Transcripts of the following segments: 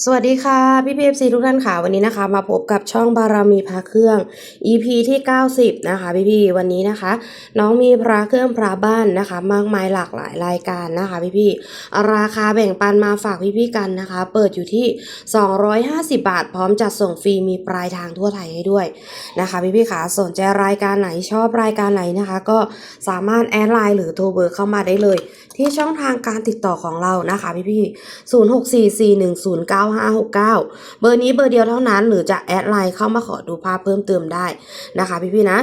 สวัสดีค่ะ พี่พีเอฟซีทุกท่านค่ะ วันนี้นะคะ มาพบกับช่องบารมีพระเครื่อง EP ที่ 90 นะคะ พี่พี่วันนี้นะคะ น้องมีพระเครื่องพระบ้านนะคะ มากมายหลากหลายรายการนะคะ พี่พี่ราคาแบ่งปันมาฝากพี่พี่กันนะคะ เปิดอยู่ที่ 250 บาท พร้อมจัดส่งฟรีมีปลายทางทั่วไทยให้ด้วยนะคะ พี่พี่ๆค่ะสนใจรายการไหนชอบรายการไหนนะคะ ก็สามารถแอดไลน์หรือโทรเบอร์เข้ามาได้เลยที่ช่องทางการติดต่อของเรานะคะพี่พี่ๆ0644109569เบอร์นี้เบอร์เดียวเท่านั้น หรือจะแอดไลน์เข้ามาขอดูภาพเพิ่มเติมได้นะคะพี่พี่ๆนะ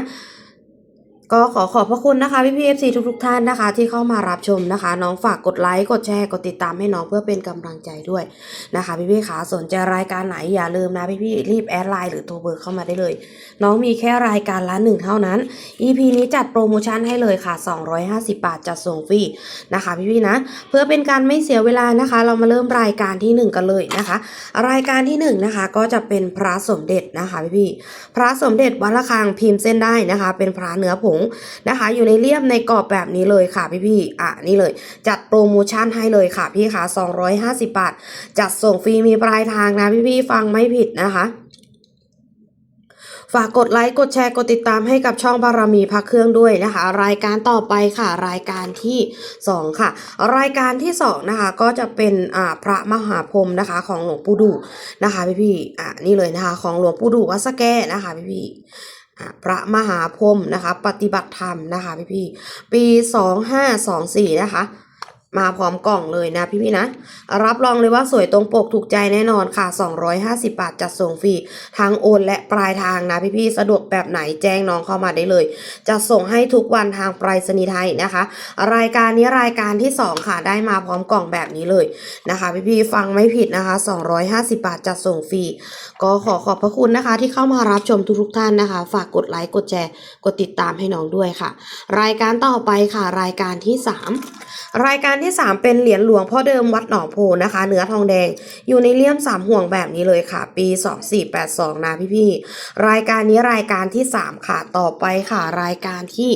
ก็ขอขอบพระคุณนะคะพี่พี่เอฟซีทุกๆท่านนะคะ ที่เข้ามารับชมนะคะ น้องฝากกดไลค์กดแชร์กดติดตามให้น้องเพื่อเป็นกำลังใจด้วยนะคะพี่พี่ขาสนใจรายการไหนอย่าลืมนะพี่พี่รีบแอดไลน์หรือโทรเบอร์เข้ามาได้เลย น้องมีแค่รายการละหนึ่งเท่านั้น EP นี้จัดโปรโมชั่นให้เลยค่ะ 250 บาทจัดส่งฟรีนะคะพี่พี่นะ เพื่อเป็นการไม่เสียเวลานะคะ เรามาเริ่มรายการที่หนึ่งกันเลยนะคะ รายการที่หนึ่งนะคะก็จะเป็นพระสมเด็จนะคะพี่พี่พระสมเด็จวัดระฆังพิมพ์เส้นได้นะคะ เป็นพระเนื้อผงนะคะ อยู่ในเลี่ยมในกรอบแบบนี้เลยค่ะพี่พี่อะนี่เลย จัดโปรโมชั่นให้เลยค่ะพี่คะ250 บาท จัดส่งฟรีมีปลายทางนะพี่พี่ฟังไม่ผิดนะคะฝากกดไลค์ กดแชร์ กดติดตามให้กับช่องบารมีพักเครื่องด้วยนะคะ รายการต่อไปค่ะ รายการที่ 2 ค่ะ รายการที่ 2 นะคะ ก็จะเป็นอ่าพระมหาพรมนะคะ ของหลวงปู่ดูนะคะพี่พี่อะนี่เลยนะคะ ของหลวงปู่ดูวัดสแก้นะคะพี่พี่ พระมหาพรมนะคะ ปฏิบัติธรรมนะคะพี่พี่ๆปีสองห้าสองสี่นะคะ มาพร้อมกล่องเลยนะพี่พี่นะ รับรองเลยว่าสวยตรงปกถูกใจแน่นอนค่ะ 250 บาทจัดส่งฟรีทางโอนและปลายทางนะพี่พี่สะดวกแบบไหนแจ้งน้องเข้ามาได้เลย จะส่งให้ทุกวันทางไปรษณีย์ไทยนะคะ รายการนี้รายการที่ 2 ค่ะได้มาพร้อมกล่องแบบนี้เลยนะคะ พี่พี่ฟังไม่ผิดนะคะ 250 บาทจัดส่งฟรีก็ขอขอบพระคุณนะคะ ที่เข้ามารับชมทุกๆท่านนะคะ ฝากกดไลค์กดแชร์กดติดตามให้น้องด้วยค่ะ รายการต่อไปค่ะ รายการที่ 3 รายการที่ 3 เป็นเหรียญหลวงพ่อเดิมวัดหนองโพนะคะ เนื้อทองแดงอยู่ในเลี่ยมสามห่วงแบบนี้เลยค่ะ ปี 2482 นะพี่ๆรายการนี้รายการที่ 3 ค่ะต่อไปค่ะ รายการที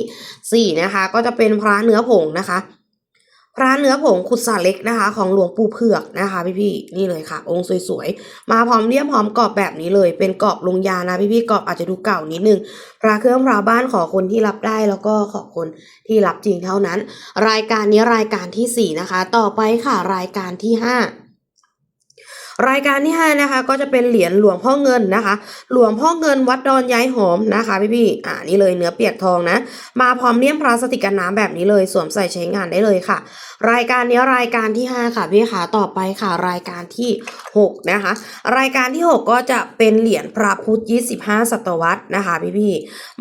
สี่4 นะคะ ก็จะเป็นพระเนื้อผงนะคะ พระเนื้อผงขุดสาเล็กนะคะ ของหลวงปู่เผือกนะคะพี่ๆนี่เลยค่ะ องค์สวยๆ มาพร้อมเลี่ยมพร้อมกรอบแบบนี้เลย เป็นกรอบลงยานะพี่ๆกรอบอาจจะดูเก่านิดนึงพระเครื่องพระบ้านขอคนที่รับได้แล้วก็ขอคนที่รับจริงเท่านั้น รายการนี้รายการที่สี่นะคะ ต่อไปค่ะรายการที่ห้า รายการที่ห้านะคะก็จะเป็นเหรียญหลวงพ่อเงินนะคะ หลวงพ่อเงินวัดดอนย้ายหอมนะคะพี่พี่อ่านี่เลยเนื้อเปียกทองนะ มาพร้อมเลี่ยมพลาสติกกันน้ำแบบนี้เลยสวมใส่ใช้งานได้เลยค่ะ รายการนี้รายการที่ 5 ค่ะพี่ค่ะต่อไปค่ะรายการที่ 6 นะคะ รายการที่ 6 ก็จะเป็นเหรียญพระพุทธ 25 ศตวรรษนะคะพี่พี่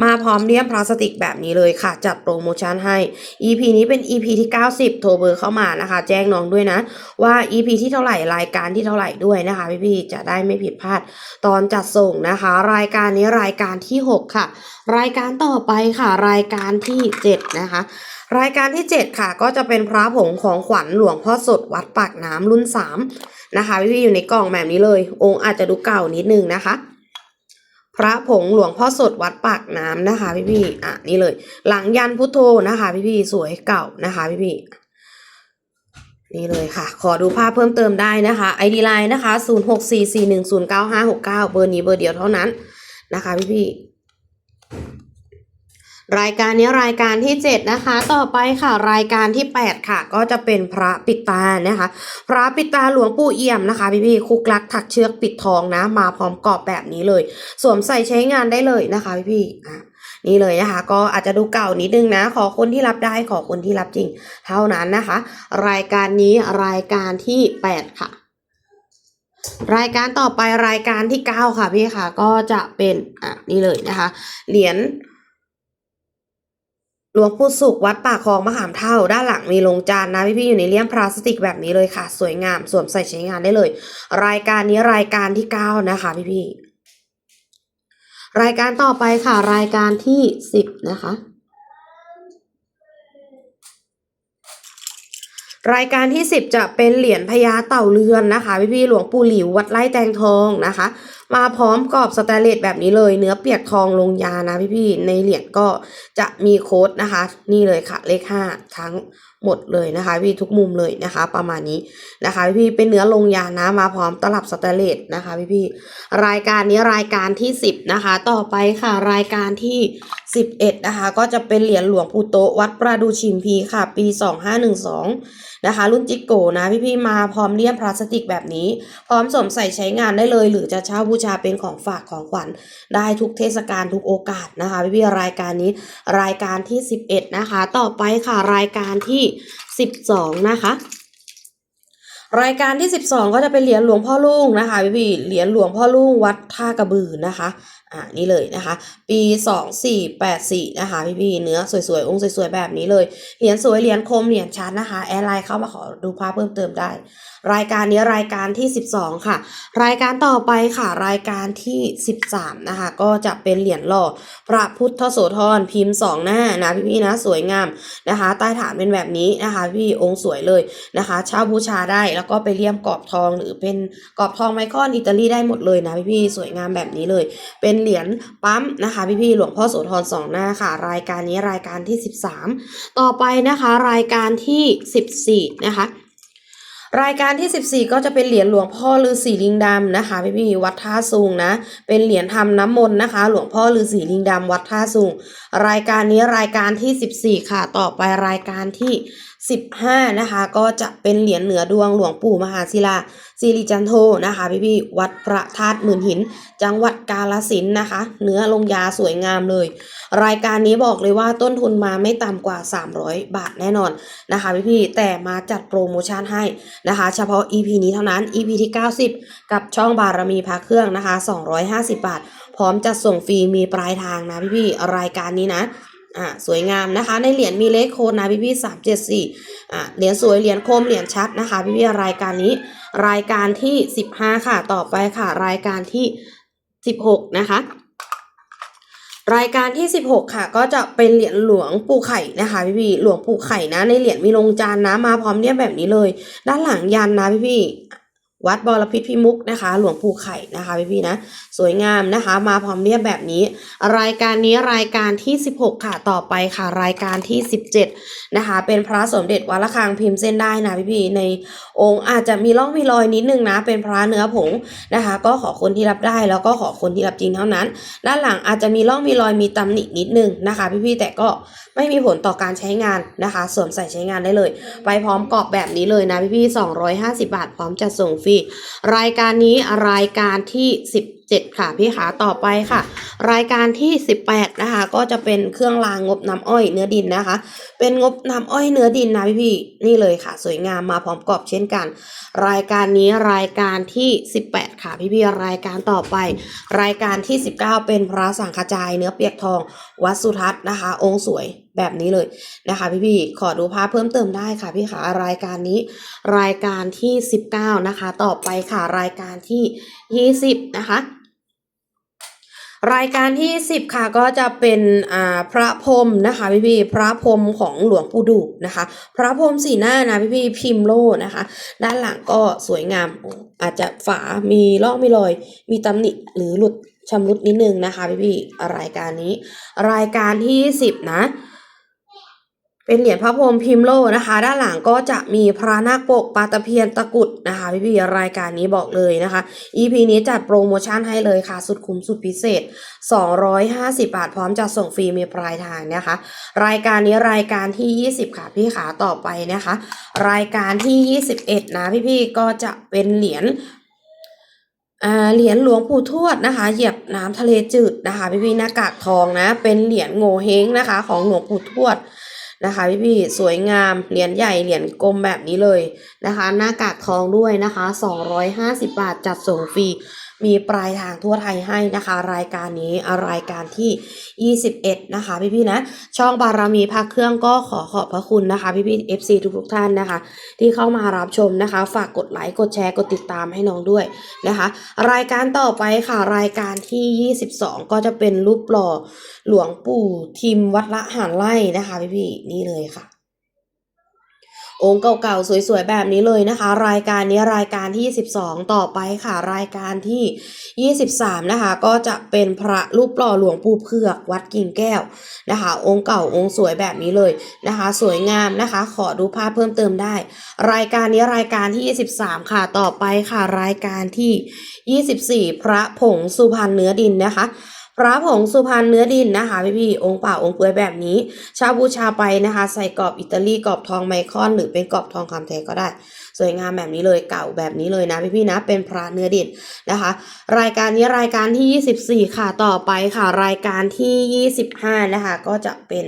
มาพร้อมเลี่ยมพลาสติกแบบนี้เลยค่ะ จัดโปรโมชั่นให้ EP นี้เป็น EP ที่ 90 โทรเบอร์เข้ามานะคะ แจ้งน้องด้วยนะว่า EP ที่เท่าไหร่รายการที่เท่าไหร่ด้วยนะคะพี่พี่ๆจะได้ไม่ผิดพลาด ตอนจัดส่งนะคะ รายการนี้รายการที่ 6 ค่ะ รายการต่อไปค่ะ รายการที่ 7 นะคะรายการที่ 7 ค่ะ ก็จะเป็นพระผงของขวัญหลวงพ่อสดวัดปากน้ำรุ่น 3 นะคะพี่ๆอยู่ในกล่องแบบนี้เลย องค์อาจจะดูเก่านิดนึงนะคะ พระผงหลวงพ่อสดวัดปากน้ำนะคะพี่ๆอะนี่เลย หลังยันพุทโธนะคะพี่ๆสวยเก่านะคะพี่ๆ นี่เลยค่ะ ขอดูภาพเพิ่มเติมได้นะคะ ID Line นะคะ 0644109569 เบอร์นี้เบอร์เดียวเท่านั้นนะคะพี่ๆรายการนี้รายการที่ 7 นะคะ ต่อไปค่ะ รายการที่ 8 ค่ะ ก็จะเป็นพระปิดตานะคะ พระปิดตาหลวงปู่เอี่ยมนะคะ พี่พี่คุกลักถักเชือกปิดทองนะ มาพร้อมกรอบแบบนี้เลย สวมใส่ใช้งานได้เลยนะคะ พี่พี่ นี่เลยนะคะ ก็อาจจะดูเก่านิดนึงนะ ขอคนที่รับได้ขอคนที่รับจริง เท่านั้นนะคะ รายการนี้รายการที่ 8 ค่ะ รายการต่อไปรายการที่ 9 ค่ะพี่ค่ะ ก็จะเป็นอะนี่เลยนะคะ เหรียญหลวงปู่สุขวัดป่าคลองมะขามเท่าด้านหลังมีลงจานนะพี่ๆอยู่ในเลี่ยมพลาสติกแบบนี้เลยค่ะ สวยงามสวมใส่ใช้งานได้เลย รายการนี้รายการที่เก้านะคะพี่ๆ รายการต่อไปค่ะ รายการที่สิบนะคะ รายการที่สิบจะเป็นเหรียญพญาเต่าเรือนนะคะ พี่ๆหลวงปู่หลิววัดไร่แตงทองนะคะ มาพร้อมกรอบสแตนเลสแบบนี้เลย เนื้อเปียกทองลงยานะพี่ๆในเหรียญก็จะมีโค้ดนะคะ นี่เลยค่ะเลขห้าทั้ง หมดเลยนะคะพี่ทุกมุมเลยนะคะ ประมาณนี้นะคะพี่เป็นเนื้อลงยานะมาพร้อมตลับสแตเลสนะคะพี่พี่รายการนี้รายการที่ 10 นะคะ ต่อไปค่ะรายการที่ 11 นะคะ ก็จะเป็นเหรียญหลวงปู่โตวัดประดูชิมพีค่ะ ปี 2512 นะคะ รุ่นจิกโกนะ พี่ๆมาพร้อมเลี่ยมพลาสติกแบบนี้ พร้อมสวมใส่ใช้งานได้เลย หรือจะเช่าบูชาเป็นของฝากของขวัญได้ทุกเทศกาลทุกโอกาสนะคะ พี่ๆรายการนี้รายการที่ 11 นะคะ ต่อไปค่ะรายการที่ 12 นะคะรายการที่ 12 ก็จะเป็นเหรียญหลวงพ่อลุงนะคะพี่พี่ๆเหรียญหลวงพ่อลุงวัดท่ากระบือนะคะ อ่านี่เลยนะคะ ปี 2484 นะคะพี่พี่ๆเนื้อสวยๆ องค์สวยๆ แบบนี้เลย เหรียญสวยเหรียญคมเหรียญชัดนะคะ แอร์ไลน์เข้ามาขอดูภาพเพิ่มเติมได้ รายการนี้รายการที่ 12 ค่ะ รายการต่อไปค่ะ รายการที่ 13 นะคะ ก็จะเป็นเหรียญหล่อพระพุทธโสธรพิมพ์สองหน้านะพี่ๆนะสวยงามนะคะ ใต้ฐานเป็นแบบนี้นะคะ พี่องค์สวยเลยนะคะเช่าบูชาได้แล้วก็ไปเลี่ยมกรอบทองหรือเป็นกรอบทองไมคอนอิตาลีได้หมดเลยนะพี่ๆสวยงามแบบนี้เลย เป็นเหรียญปั๊มนะคะ พี่ๆหลวงพ่อโสธรสองหน้าค่ะ รายการนี้รายการที่ 13 ต่อไปนะคะ รายการที่ 14 นะคะ รายการที่ 14 ก็จะเป็นเหรียญหลวงพ่อฤาษีลิงดำนะคะพี่พี่วัดท่าซุงนะ เป็นเหรียญทำน้ำมนต์นะคะ หลวงพ่อฤาษีลิงดำวัดท่าซุงรายการนี้รายการที่ 14 ค่ะ ต่อไปรายการที่ 15 นะคะ ก็จะเป็นเหรียญเหนือดวงหลวงปู่มหาศิลาสิริจันโทนะคะพี่พี่วัดพระธาตุหมื่นหิน จังหวัดกาฬสินนะคะ เนื้อลงยาสวยงามเลย รายการนี้บอกเลยว่าต้นทุนมาไม่ต่ำกว่า 300 บาทแน่นอนนะคะพี่พี่แต่มาจัดโปรโมชั่นให้นะคะ เฉพาะ EP นี้เท่านั้น EP ที่ 90 กับช่องบารมีพระเครื่องนะคะ 250 บาท พร้อมจัดส่งฟรีมีปลายทางนะพี่พี่รายการนี้นะ อ่าสวยงามนะคะ ในเหรียญมีเลขโค้ดนะพี่พี่สามเจ็ดสี่อ่าเหรียญสวยเหรียญคมเหรียญชัดนะคะพี่พี่รายการนี้ รายการที่15ค่ะต่อไปค่ะ รายการที่16นะคะรายการที่ 16 ค่ะ ก็จะเป็นเหรียญหลวงปู่ไข่นะคะพี่พี่หลวงปู่ไข่นะ ในเหรียญมีลงจานนะมาพร้อมเนี่ยแบบนี้เลย ด้านหลังยันนะพี่พี่ วัดบอระพิษพิมุกนะคะ หลวงปู่ไข่นะคะพี่พี่ๆนะ สวยงามนะคะ มาพร้อมเรียบแบบนี้ รายการนี้รายการที่ 16 ค่ะต่อไปค่ะ รายการที่ 17 นะคะ เป็นพระสมเด็จวัดระฆังพิมพ์เส้นได้นะพี่พี่ๆในองค์อาจจะมีร่องมีรอยนิดนึงนะ เป็นพระเนื้อผงนะคะ ก็ขอคนที่รับได้แล้วก็ขอคนที่รับจริงเท่านั้น ด้านหลังอาจจะมีร่องมีรอยมีตำหนินิดนึงนะคะ พี่ๆแต่ก็ไม่มีผลต่อการใช้งานนะคะสวมใส่ใช้งานได้เลย ไปพร้อมกรอบแบบนี้เลยนะพี่ๆ250 บาท พร้อมจัดส่งฟรีรายการนี้รายการที่17 ค่ะพี่ขาต่อไปค่ะ รายการที่ 18 นะคะ ก็จะเป็นเครื่องรางงบน้ำอ้อยเนื้อดินนะคะ เป็นงบน้ำอ้อยเนื้อดินนะพี่ๆนี่เลยค่ะ สวยงามมาพร้อมกรอบเช่นกัน รายการนี้รายการที่ 18 ค่ะพี่ๆรายการต่อไป รายการที่ 19 เป็นพระสังฆจายเนื้อเปียกทอง วัดสุทัศน์นะคะ องค์สวยแบบนี้เลยนะคะพี่ๆขอดูภาพเพิ่มเติมได้ค่ะพี่ขารายการนี้ รายการที่ 19 นะคะ ต่อไปค่ะรายการที่ 20 นะคะ รายการที่ 10 ค่ะก็จะเป็นพระพรมนะคะพี่พี่พระพรมของหลวงปู่ดูนะคะ พระพรมสีหน้านะพี่พี่พิมโลนะคะ ด้านหลังก็สวยงามอาจจะฝามีร่องมีรอย มีตำหนิหรือหลุดชำรุดนิดนึงนะคะพี่พี่รายการนี้ รายการที่ 10 นะเป็นเหรียญพระพรหมพิมโลนะคะ ด้านหลังก็จะมีพระนาคปกปาตะเพียนตะกุด นะคะพี่พี่ๆรายการนี้บอกเลยนะคะ EP นี้จัดโปรโมชั่นให้เลยค่ะ สุดคุ้มสุดพิเศษ 250 บาทพร้อมจัดส่งฟรีมีปลายทางนะคะ รายการนี้รายการที่ 20 ค่ะพี่ขาต่อไปนะคะ รายการที่ 21 นะพี่พี่ๆก็จะเป็นเหรียญอ่าเหรียญหลวงปู่ทวดนะคะ เหยียบน้ำทะเลจืดนะคะ พี่พี่ๆหน้ากากทองนะ เป็นเหรียญโง่เฮงนะคะ ของหลวงปู่ทวด นะคะพี่พี่สวยงามเหรียญใหญ่เหรียญกลมแบบนี้เลยนะคะ หน้ากากทองด้วยนะคะ 250 บาทจัดส่งฟรี มีปลายทางทั่วไทยให้นะคะ รายการนี้รายการที่ 21 นะคะพี่พี่ๆนะ ช่องบารมีพักเครื่องก็ขอขอบพระคุณนะคะพี่พี่ๆ FC ทุกๆท่านนะคะ ที่เข้ามารับชมนะคะ ฝากกดไลค์กดแชร์กดติดตามให้น้องด้วยนะคะ รายการต่อไปค่ะรายการที่ 22 ก็จะเป็นรูปหล่อหลวงปู่ทิมวัดละหารไล่นะคะพี่พี่ๆนี่เลยค่ะ องค์เก่าๆสวยๆแบบนี้เลยนะคะ รายการนี้รายการที่12ต่อไปค่ะ รายการที่ 23 นะคะ ก็จะเป็นพระรูปหล่อหลวงปู่เผือกวัดกิ่งแก้วนะคะ องค์เก่าองค์สวยแบบนี้เลยนะคะ สวยงามนะคะ ขอดูภาพเพิ่มเติมได้ รายการนี้รายการที่ 23 ค่ะต่อไปค่ะ รายการที่ 24 พระผงสุพรรณเนื้อดินนะคะ พระผงสุพรรณเนื้อดินนะคะพี่พี่ๆองค์เปล่าองค์เปลือยแบบนี้ ชาบูชาไปนะคะ ใส่กรอบอิตาลีกรอบทองไมคอน หรือเป็นกรอบทองคำแท้ก็ได้ สวยงามแบบนี้เลยเก่าแบบนี้เลยนะพี่พี่ๆนะเป็นพระเนื้อดินนะคะ รายการนี้รายการที่ 24 ค่ะต่อไปค่ะ รายการที่ 25 นะคะ ก็จะเป็น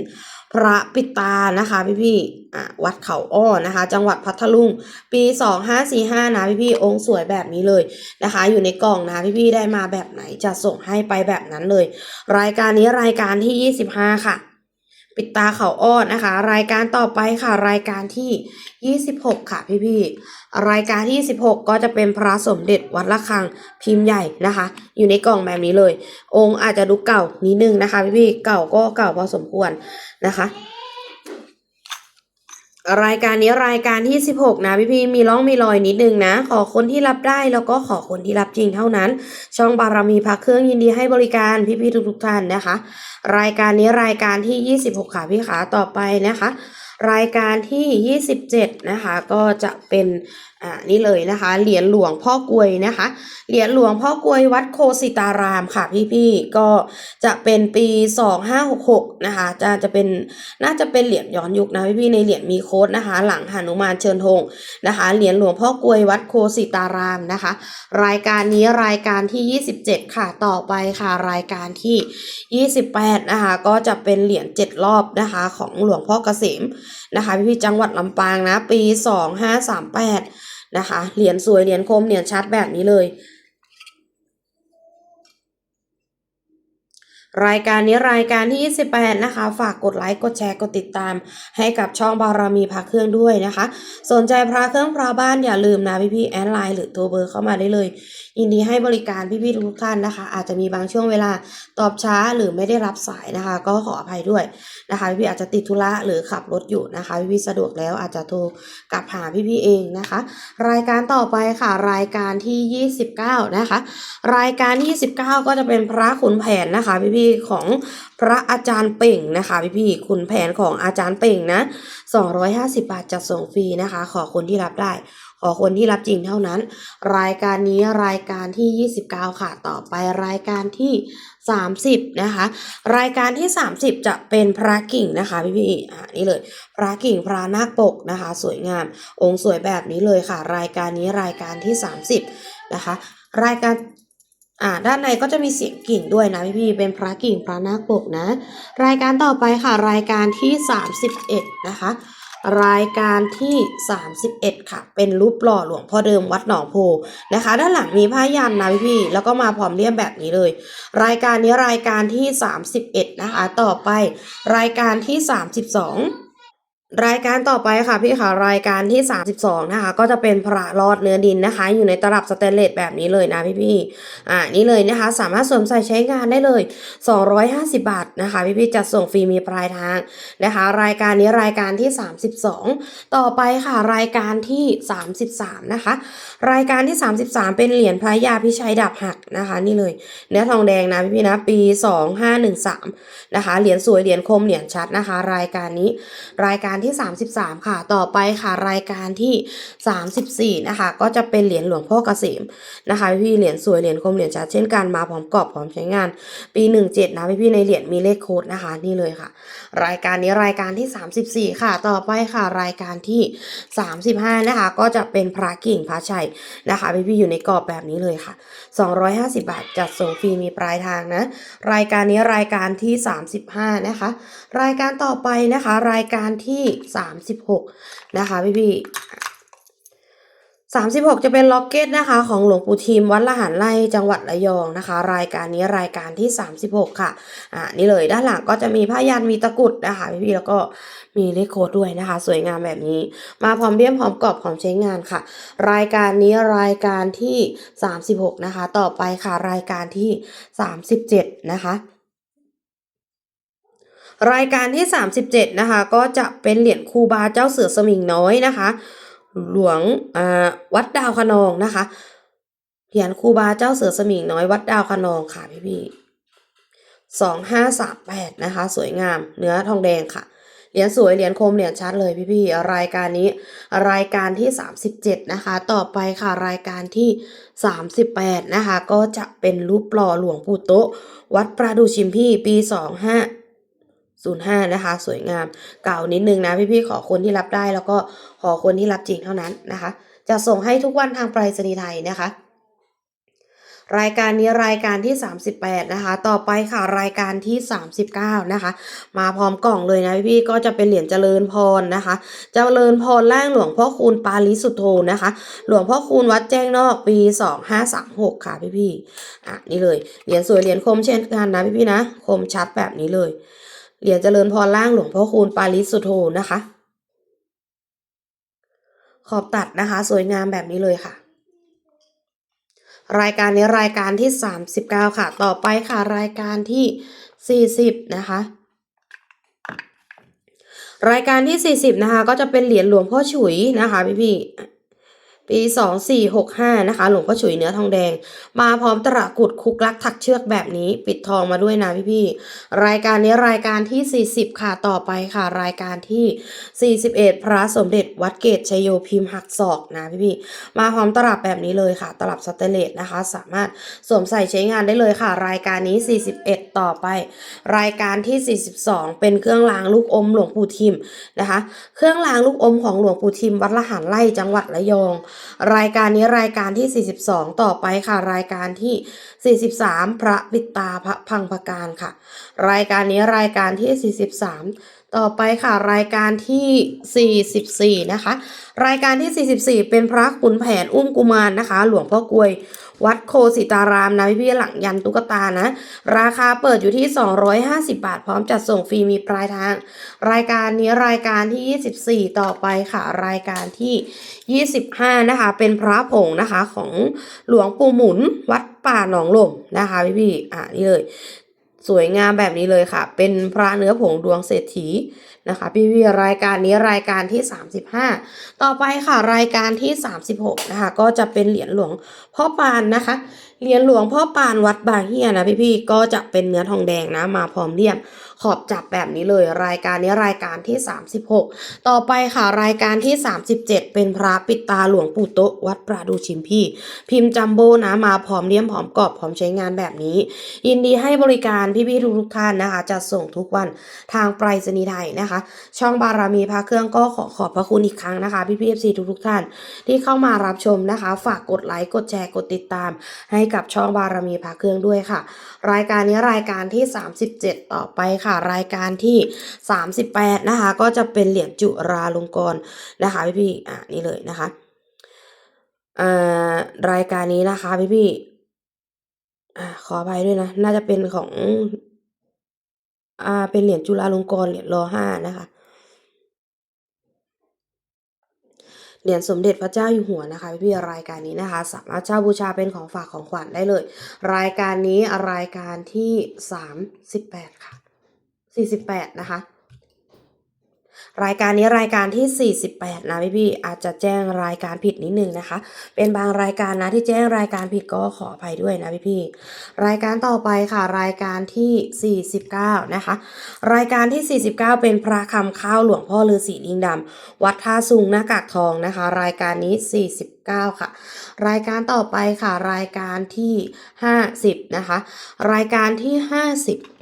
พระปิตานะคะพี่พี่ๆอะวัดเขาอ้อนะคะ จังหวัดพัทลุงปี 2545 นะพี่พี่ๆองค์สวยแบบนี้เลยนะคะ อยู่ในกล่องนะพี่พี่ๆได้มาแบบไหนจะส่งให้ไปแบบนั้นเลย รายการนี้รายการที่ 25 ค่ะ ปิดตาเขาอ้อนนะคะ รายการต่อไปค่ะ รายการที่ 26 ค่ะพี่พี่ๆรายการที่16ก็จะเป็นพระสมเด็จวัดระฆังพิมพ์ใหญ่นะคะ อยู่ในกล่องแบบนี้เลย องค์อาจจะดูเก่านิดนึงนะคะ พี่พี่ๆเก่าก็เก่าพอสมควรนะคะ รายการนี้รายการที่ 16 นะพี่พี่มีร่องมีรอยนิดนึงนะ ขอคนที่รับได้แล้วก็ขอคนที่รับจริงเท่านั้น ช่องบารมีพักเครื่องยินดีให้บริการพี่พี่ๆทุกท่านนะคะ รายการนี้รายการที่ 26 ค่ะพี่ขาต่อไปนะคะ รายการที่ 27 นะคะ ก็จะเป็น อ่านี่เลยนะคะ เหรียญหลวงพ่อกลวยนะคะ เหรียญหลวงพ่อกลวยวัดโคสิตารามค่ะพี่ๆก็จะเป็นปี2566นะคะจะจะเป็นน่าจะเป็นเหรียญย้อนยุคนะพี่ๆในเหรียญมีโค้ดนะคะ หลังหนุมานเชิญธงนะคะ เหรียญหลวงพ่อกลวยวัดโคสิตารามนะคะ รายการนี้รายการที่27ค่ะต่อไปค่ะรายการที่28นะคะก็จะเป็นเหรียญ7รอบนะคะ ของหลวงพ่อเกษมนะคะ พี่ๆจังหวัดลำปางนะ ปี2538 นะคะ เหรียญสวยเหรียญคมเหรียญชัดแบบนี้เลย รายการนี้รายการที่ 28 นะคะ ฝากกดไลค์ กดแชร์ กดติดตาม ให้กับช่องบารมีพระเครื่องด้วยนะคะ สนใจพระเครื่องพระบ้านอย่าลืมนะพี่ๆแอดไลน์หรือโทรเบอร์เข้ามาได้เลย ยินดีให้บริการพี่ๆทุกท่านนะคะ อาจจะมีบางช่วงเวลาตอบช้าหรือไม่ได้รับสายนะคะ ก็ขออภัยด้วยนะคะพี่ๆอาจจะติดธุระหรือขับรถอยู่นะคะพี่ๆสะดวกแล้วอาจจะโทรกลับหาพี่ๆเองนะคะ รายการต่อไปค่ะรายการที่ 29 นะคะ รายการที่ 29 ก็จะเป็นพระขุนแผนนะคะพี่ๆของพระอาจารย์เป่งนะคะพี่ๆขุนแผนของอาจารย์เป่งนะ250 บาทจัดส่งฟรีนะคะ ขอคนที่รับได้ ขอคนที่รับจริงเท่านั้น รายการนี้รายการที่ 29 ค่ะต่อไปรายการที่ 30 นะคะ รายการที่ 30 จะเป็นพระกิ่งนะคะพี่พี่อ่านี่เลย พระกิ่งพระนาคปกนะคะ สวยงาม องค์สวยแบบนี้เลยค่ะ รายการนี้รายการที่ 30 นะคะ รายการ อ่าด้านในก็จะมีเสียงกิ่งด้วยนะพี่พี่เป็นพระกิ่งพระนาคปกนะ รายการต่อไปค่ะ รายการที่ 31 นะคะ รายการที่ 31 ค่ะ เป็นรูปหล่อหลวงพ่อเดิมวัดหนองโพนะคะ ด้านหลังมีผ้ายันนะพี่พี่แล้วก็มาพร้อมเลี่ยมแบบนี้เลย รายการนี้รายการที่ 31 นะคะ ต่อไป รายการที่ 32 รายการต่อไปค่ะพี่ค่ะรายการที่ 32 นะคะ ก็จะเป็นพระรอดเนื้อดินนะคะ อยู่ในตลับสเตนเลสแบบนี้เลยนะพี่พี่ๆอ่านี่เลยนะคะ สามารถสวมใส่ใช้งานได้เลย 250 บาทนะคะ พี่พี่ๆจัดส่งฟรีมีปลายทางนะคะ รายการนี้รายการที่ 32 ต่อไปค่ะรายการที่ 33 นะคะ รายการที่ 33 เป็นเหรียญพระยาพิชัยดาบหักนะคะ นี่เลยเนื้อทองแดงนะพี่พี่ๆนะปี 2513 นะคะเหรียญสวยเหรียญคมเหรียญชัดนะคะ รายการนี้รายการที่ 33 ค่ะ ต่อไปค่ะรายการที่ 34 นะคะ ก็จะเป็นเหรียญหลวงพ่อเกษมนะคะ พี่เหรียญสวยเหรียญคมเหรียญชัดเช่นกันมาพร้อมกรอบพร้อมใช้งาน ปี 17 นะพี่ๆในเหรียญมีเลขโค้ดนะคะนี่เลยค่ะ รายการนี้รายการที่ 34 ค่ะ ต่อไปค่ะรายการที่ 35 นะคะ ก็จะเป็นพระกิ่งพระชัยนะคะพี่ๆอยู่ในกรอบแบบนี้เลยค่ะ 250 บาทจัดส่งฟรีมีปลายทางนะ รายการนี้รายการที่ 35 นะคะ รายการต่อไปนะคะ รายการที่36 นะคะพี่พี่สามสิบหกจะเป็นล็อกเก็ตนะคะ ของหลวงปู่ทิมวัดละหันไร่จังหวัดระยองนะคะ รายการนี้รายการที่36ค่ะอ่านี่เลยด้านหลังก็จะมีผ้ายันมีตะกุดนะคะ พี่พี่แล้วก็มีเลขโค้ดด้วยนะคะ สวยงามแบบนี้ มาพร้อมเลี่ยมพร้อมกรอบพร้อมใช้งานค่ะ รายการนี้รายการที่36นะคะ ต่อไปค่ะรายการที่37นะคะ รายการที่ 37 นะคะ ก็จะเป็นเหรียญคูบาเจ้าเสือสมิงน้อยนะคะ หลวงอ่าวัดดาวคะนองนะคะ เหรียญคูบาเจ้าเสือสมิงน้อยวัดดาวคะนองค่ะพี่พี่สองห้าสามแปดนะคะ สวยงาม เนื้อทองแดงค่ะ เหรียญสวยเหรียญคมเหรียญชัดเลยพี่พี่รายการนี้รายการที่ 37 นะคะ ต่อไปค่ะรายการที่ 38 นะคะ ก็จะเป็นรูปหล่อหลวงปู่โตวัดประดูชิมพี่ปี 25 05 นะคะ สวยงามเก่านิดนึงนะพี่ๆขอคนที่รับได้แล้วก็ขอคนที่รับจริงเท่านั้นนะคะ จะส่งให้ทุกวันทางไปรษณีย์ไทยนะคะ รายการนี้รายการที่ 38 นะคะ ต่อไปค่ะรายการที่ 39 นะคะ มาพร้อมกล่องเลยนะพี่ๆก็จะเป็นเหรียญเจริญพรนะคะ เจริญพรล่างหลวงพ่อคูณปาลิสุทโธนะคะ หลวงพ่อคูณวัดแจ้งนอกปี 2536 ค่ะพี่ๆอะนี่เลยเหรียญสวยเหรียญคมเช่นกันนะพี่ๆนะคมชัดแบบนี้เลย เหรียญเจริญพรล่างหลวงพ่อคูณปาลิสุโธนะคะ ขอบตัดนะคะ สวยงามแบบนี้เลยค่ะ รายการนี้รายการที่ 39 ค่ะ ต่อไปค่ะรายการที่ 40 นะคะรายการที่ 40 นะคะ ก็จะเป็นเหรียญหลวงพ่อฉุยนะคะพี่พี่ ปี 2465 นะคะ หลวงพ่อฉุยเนื้อทองแดง มาพร้อมตระกุดคุกลักถักเชือกแบบนี้ ปิดทองมาด้วยนะพี่พี่รายการนี้รายการที่ 40 ค่ะต่อไปค่ะ รายการที่ 41 พระสมเด็จวัดเกตชยโยพิมพ์หักศอกนะพี่พี่มาพร้อมตลับแบบนี้เลยค่ะ ตลับสเตเลสนะคะ สามารถสวมใส่ใช้งานได้เลยค่ะ รายการนี้ 41 ต่อไป รายการที่ 42 เป็นเครื่องรางลูกอมหลวงปู่ทิมนะคะ เครื่องรางลูกอมของหลวงปู่ทิมวัดละหารไร่จังหวัดระยองรายการนี้รายการที่ 42 ต่อไปค่ะ รายการที่ 43 พระปิตาพระพังพการค่ะ รายการนี้รายการที่ 43 ต่อไปค่ะรายการที่ 44 นะคะ รายการที่ 44 เป็นพระขุนแผนอุ้มกุมารนะคะ หลวงพ่อกวยวัดโคสิตารามนะพี่ๆหลังยันตุ๊กตานะ ราคาเปิดอยู่ที่ 250 บาท พร้อมจัดส่งฟรีมีปลายทาง รายการนี้รายการที่ 24 ต่อไปค่ะ รายการที่ 25 นะคะ เป็นพระผงนะคะของหลวงปู่หมุนวัดป่าหนองลมนะคะพี่พี่ๆอะนี่เลย สวยงามแบบนี้เลยค่ะ เป็นพระเนื้อผงดวงเศรษฐีนะคะพี่พี่รายการนี้รายการที่ 35 ต่อไปค่ะรายการที่ 36นะคะก็จะเป็นเหรียญหลวงพ่อปานนะคะเหรียญหลวงพ่อปานวัดบางเฮียนะพี่พี่ๆก็จะเป็นเนื้อทองแดงนะมาพร้อมเลี่ยมขอบจับแบบนี้เลย รายการนี้รายการที่ 36 ต่อไปค่ะรายการที่ 37 เป็นพระปิดตาหลวงปู่โตวัดปราดูชิมพี่ พิมพ์จัมโบ้นะมาพร้อมเลี่ยมพร้อมกรอบพร้อมใช้งานแบบนี้ ยินดีให้บริการพี่ๆทุกๆท่านนะคะจะส่งทุกวันทางไปรษณีย์ไทยนะคะ ช่องบารมีพระเครื่องก็ขอขอบพระคุณอีกครั้งนะคะพี่ๆเอฟซีทุกๆท่าน ที่เข้ามารับชมนะคะ ฝากกดไลค์กดแชร์กดติดตาม ให้กับช่องบารมีพระเครื่องด้วยค่ะ รายการนี้รายการที่ 37 ต่อไปค่ะ รายการที่ 38 นะคะ ก็จะเป็นเหรียญจุราลงกรณ์นะคะพี่ๆอะนี่เลยนะคะอ่ารายการนี้นะคะพี่ๆอ่าขออภัยด้วยนะ น่าจะเป็นของอ่าเป็นเหรียญจุฬาลงกรณ์เหรียญรห้านะคะ เหรียญสมเด็จพระเจ้าอยู่หัวนะคะพี่รายการนี้นะคะ สามารถเช่าบูชาเป็นของฝากของขวัญได้เลย รายการนี้รายการที่สามสิบแปดค่ะสี่สิบแปดนะคะ รายการนี้รายการที่ 48 นะพี่พี่ๆอาจจะแจ้งรายการผิดนิดนึงนะคะ เป็นบางรายการนะที่แจ้งรายการผิดก็ขออภัยด้วยนะพี่พี่ๆรายการต่อไปค่ะ รายการที่ 49 นะคะ รายการที่ 49 เป็นพระคำข้าวหลวงพ่อฤาษีลิงดำวัดท่าซุงหน้ากากทองนะคะ รายการนี้ 49ค่ะรายการต่อไปค่ะ รายการที่ 50 นะคะ รายการที่ 50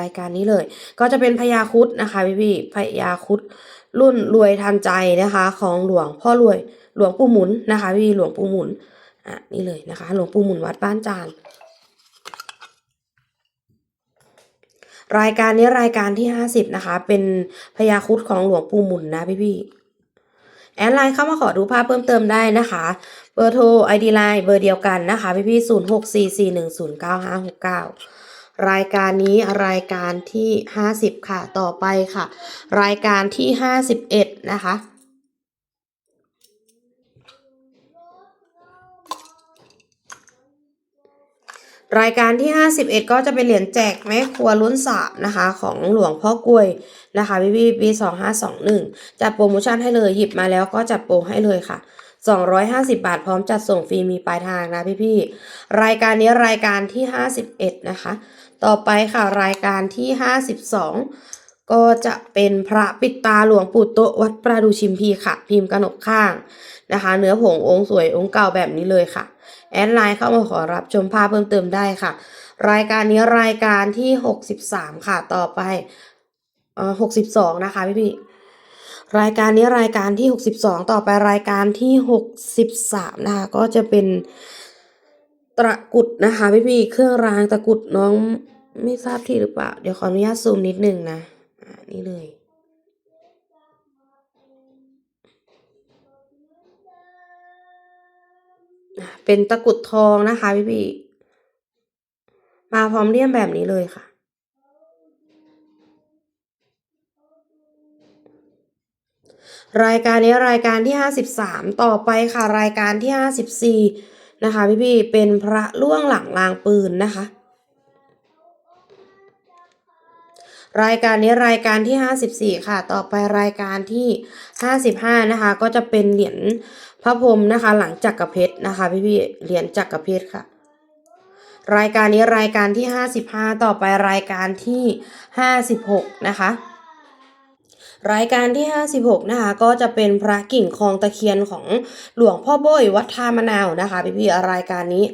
รายการนี้เลย ก็จะเป็นพญาคุดนะคะพี่พี่พญาคุดรุ่นรวยทันใจนะคะ ของหลวงพ่อรวยหลวงปู่หมุนนะคะ พี่หลวงปู่หมุนอะนี่เลยนะคะ หลวงปู่หมุนวัดบ้านจานรายการนี้รายการที่50นะคะ เป็นพญาคุดของหลวงปู่หมุนนะพี่พี่แอดไลน์เข้ามาขอดูภาพเพิ่มเติมได้นะคะ เบอร์โทร ID ไลน์เบอร์เดียวกันนะคะ พี่พี่ศูนย์หกสี่สี่หนึ่งศูนย์เก้าห้าหกเก้า รายการนี้รายการที่ 50 ค่ะ ต่อไปค่ะ รายการที่ 51 นะคะ รายการที่ 51 ก็จะเป็นเหรียญแจกแม่ครัวรุ่นสามนะคะ ของหลวงพ่อกลวยนะคะพี่พี่ปี2521 จัดโปรโมชั่นให้เลยหยิบมาแล้วก็จัดโปรให้เลยค่ะ250 บาทพร้อมจัดส่งฟรีมีปลายทางนะพี่พี่ๆรายการนี้รายการที่ 51 นะคะ ต่อไปค่ะรายการที่ 52 ก็จะเป็นพระปิดตาหลวงปู่โตวัดประดูชิมพีค่ะ พิมพ์กระหนกข้างนะคะ เนื้อผงองค์สวยองค์เก่าแบบนี้เลยค่ะ แอดไลน์เข้ามาขอรับชมภาพเพิ่มเติมได้ค่ะ รายการนี้รายการที่ 63 ค่ะต่อไปเอ่อ62 นะคะพี่พี่รายการนี้รายการที่ 62 ต่อไปรายการที่ 63 นะคะ ก็จะเป็น ตะกุดนะคะพี่พี่เครื่องรางตะกุดน้องไม่ทราบที่หรือเปล่า เดี๋ยวขออนุญาตซูมนิดนึงนะอ่านี่เลย เป็นตะกุดทองนะคะพี่พี่มาพร้อมเลี่ยมแบบนี้เลยค่ะรายการนี้รายการที่ 53 ต่อไปค่ะ รายการที่ 54 นะคะพี่พี่ๆเป็นพระล่วงหลังลางปืนนะคะ รายการนี้รายการที่ 54 ค่ะ ต่อไปรายการที่ 55 นะคะ ก็จะเป็นเหรียญพระพรมนะคะ หลังจักรเพชรนะคะ พี่พี่ๆเหรียญจักรเพชรค่ะรายการนี้รายการที่ 55 ต่อไปรายการที่ 56 นะคะ รายการที่ 56 นะคะ ก็จะเป็นพระกิ่งคลองตะเคียนของหลวงพ่อโบยวัดทามะนาวนะคะพี่พี่ๆรายการนี้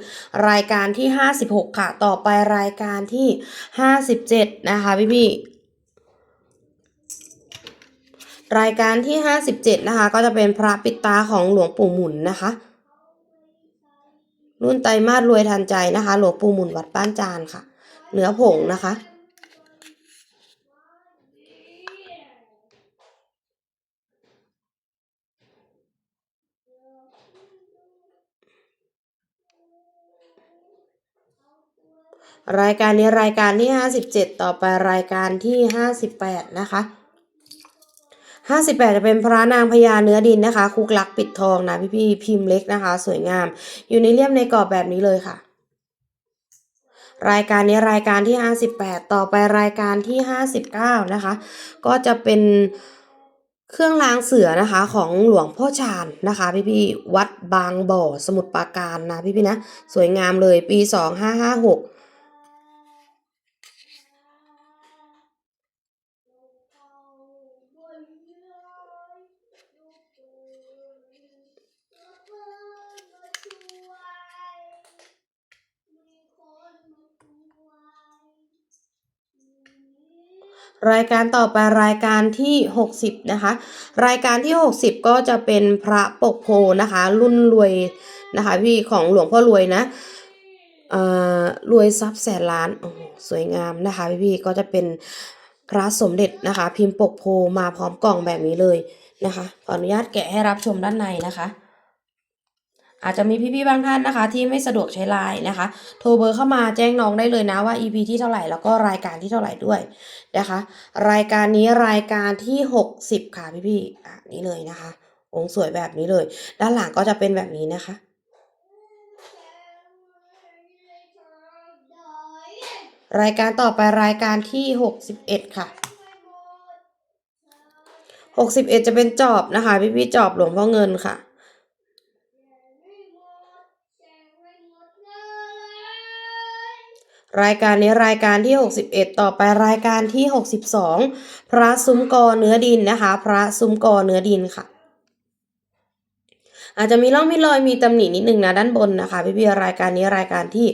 รายการที่ 56 ค่ะ ต่อไปรายการที่ 57 นะคะพี่พี่ๆรายการที่ 57 นะคะ ก็จะเป็นพระปิดตาของหลวงปู่หมุนนะคะ รุ่นไตมาสรวยทันใจนะคะ หลวงปู่หมุนวัดบ้านจานค่ะ เนื้อผงนะคะ รายการนี้รายการที่57ต่อไปรายการที่58นะคะ58จะเป็นพระนางพญาเนื้อดินนะคะ คุกลักปิดทองนะพี่พี่พิมพ์เล็กนะคะ สวยงาม อยู่ในเลี่ยมในกรอบแบบนี้เลยค่ะ รายการนี้รายการที่58ต่อไปรายการที่59นะคะ ก็จะเป็นเครื่องรางเสือนะคะของหลวงพ่อชาญนะคะ พี่พี่วัดบางบ่อสมุทรปราการนะพี่พี่นะ สวยงามเลยปี2556 รายการต่อไปรายการที่ 60 นะคะ รายการที่ 60 ก็จะเป็นพระปกโพนะคะ รุ่นรวยนะคะ พี่ของหลวงพ่อรวยนะเออรวยทรัพย์แสนล้านโอ้สวยงามนะคะ พี่พี่ก็จะเป็นพระสมเด็จนะคะ พิมพ์ปกโพมาพร้อมกล่องแบบนี้เลยนะคะขออนุญาตแกะให้รับชมด้านในนะคะ อาจจะมีพี่ๆบางท่านนะคะ ที่ไม่สะดวกใช้ไลน์นะคะ โทรเบอร์เข้ามาแจ้งน้องได้เลยนะว่า EP ที่เท่าไหร่แล้วก็รายการที่เท่าไหร่ด้วยนะคะ รายการนี้รายการที่ 60 ค่ะพี่ๆอะนี่เลยนะคะ องค์สวยแบบนี้เลย ด้านหลังก็จะเป็นแบบนี้นะคะรายการต่อไปรายการที่ 61 ค่ะ 61 จะเป็นจอบนะคะ พี่ๆจอบหลวงพ่อเงินค่ะ รายการนี้รายการที่ 61 ต่อไปรายการที่ 62 พระซุ้มกอเนื้อดินนะคะ พระซุ้มกอเนื้อดินค่ะ อาจจะมีร่องมีรอยมีตำหนินิดนึงนะด้านบนนะคะพี่ๆรายการนี้รายการที่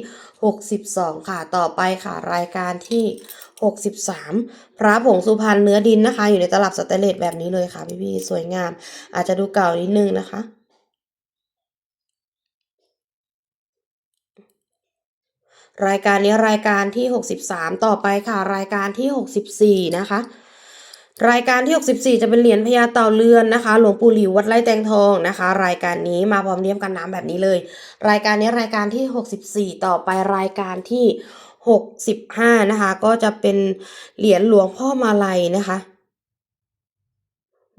62 ค่ะต่อไปค่ะ รายการที่ 63 พระผงสุพรรณเนื้อดินนะคะ อยู่ในตลับสแตเลสแบบนี้เลยค่ะพี่ๆสวยงาม อาจจะดูเก่านิดนึงนะคะ รายการนี้รายการที่ 63 ต่อไปค่ะ รายการที่ 64 นะคะ รายการที่ 64 จะเป็นเหรียญพญาเต่าเรือนนะคะ หลวงปู่หลิววัดไร่แตงทองนะคะ รายการนี้มาพร้อมเลี่ยมกันน้ำแบบนี้เลย รายการนี้รายการที่ 64 ต่อไปรายการที่ 65 นะคะ ก็จะเป็นเหรียญหลวงพ่อมาลัยนะคะ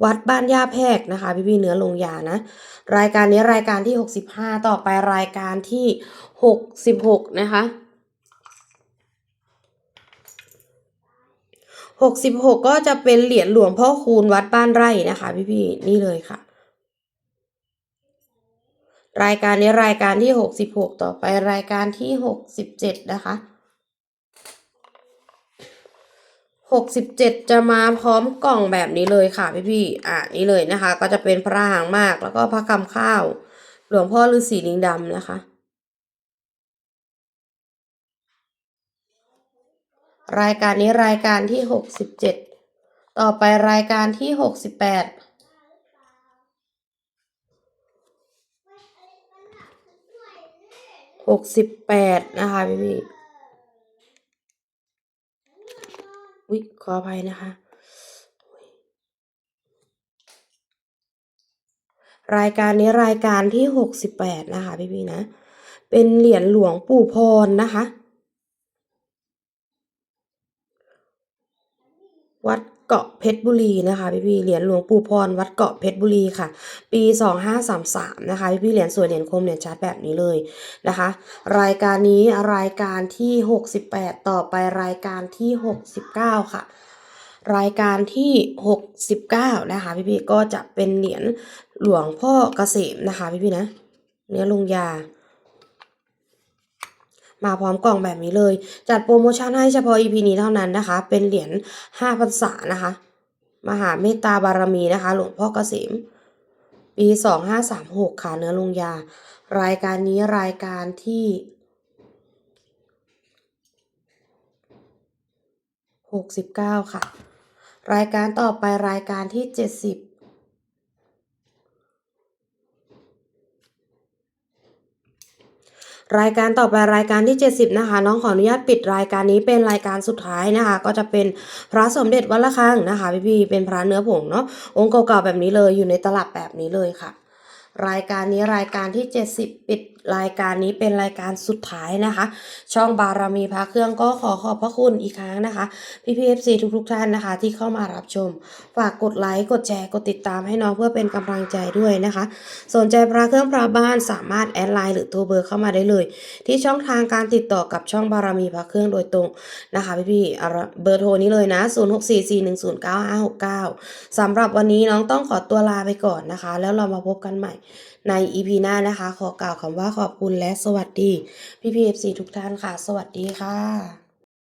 วัดบ้านย่าแพรกนะคะ พี่พี่เนื้อลงยานะ รายการนี้รายการที่ 65 ต่อไปรายการที่ 66 นะคะ หกสิบหกก็จะเป็นเหรียญหลวงพ่อคูณวัดบ้านไร่นะคะ พี่ๆนี่เลยค่ะ รายการนี้รายการที่หกสิบหกต่อไปรายการที่หกสิบเจ็ดนะคะหกสิบเจ็ดจะมาพร้อมกล่องแบบนี้เลยค่ะพี่ๆอะนี่เลยนะคะ ก็จะเป็นพระหางมากแล้วก็พระคำข้าว หลวงพ่อฤาษีลิงดำนะคะ รายการนี้รายการที่หกสิบเจ็ดต่อไปรายการที่หกสิบแปดหกสิบแปดนะคะพี่พี่วิขออภัยนะคะ รายการนี้รายการที่หกสิบแปดนะคะพี่พี่นะ เป็นเหรียญหลวงปู่พรนะคะ วัดเกาะเพชรบุรีนะคะพี่พี่เหรียญหลวงปู่พรวัดเกาะเพชรบุรีค่ะ ปีสองห้าสามสามนะคะพี่พี่เหรียญสวยเหรียญคมเหรียญชัดแบบนี้เลยนะคะ รายการนี้รายการที่หกสิบแปดต่อไปรายการที่หกสิบเก้าค่ะ รายการที่หกสิบเก้านะคะพี่พี่ก็จะเป็นเหรียญหลวงพ่อเกษมนะคะพี่พี่นะเนื้อลงยา มาพร้อมกล่องแบบนี้เลย จัดโปรโมชั่นให้เฉพาะ EP นี้เท่านั้นนะคะ เป็นเหรียญ5พรรษานะคะ มหาเมตตาบารมีนะคะ หลวงพ่อเกษมปี 2536 ค่ะเนื้อลงยา รายการนี้รายการที่69 ค่ะ รายการต่อไปรายการที่ 70 รายการต่อไปรายการที่ 70 นะคะ น้องขออนุญาตปิดรายการนี้เป็นรายการสุดท้ายนะคะ ก็จะเป็นพระสมเด็จวัดละคังนะคะพี่พีเป็นพระเนื้อผงเนาะองค์เก่าๆแบบนี้เลยอยู่ในตลับแบบนี้เลยค่ะ รายการนี้รายการที่ 70 ปิด รายการนี้เป็นรายการสุดท้ายนะคะ ช่องบารมีพระเครื่องก็ขอขอบพระคุณอีกครั้งนะคะพี่พีเอฟซีทุกๆท่านนะคะ ที่เข้ามารับชม ฝากกดไลค์กดแชร์กดติดตามให้น้องเพื่อเป็นกำลังใจด้วยนะคะ สนใจพระเครื่องพระบ้านสามารถแอดไลน์หรือโทรเบอร์เข้ามาได้เลย ที่ช่องทางการติดต่อกับช่องบารมีพระเครื่องโดยตรงนะคะพี่พี่ๆเบอร์โทรนี้เลยนะ 0644109569สำหรับวันนี้น้องต้องขอตัวลาไปก่อนนะคะ แล้วเรามาพบกันใหม่ ใน EP หน้านะคะ ขอกล่าวคำว่าขอบคุณและสวัสดีพี่พีเอฟซีทุกท่านค่ะ สวัสดีค่ะ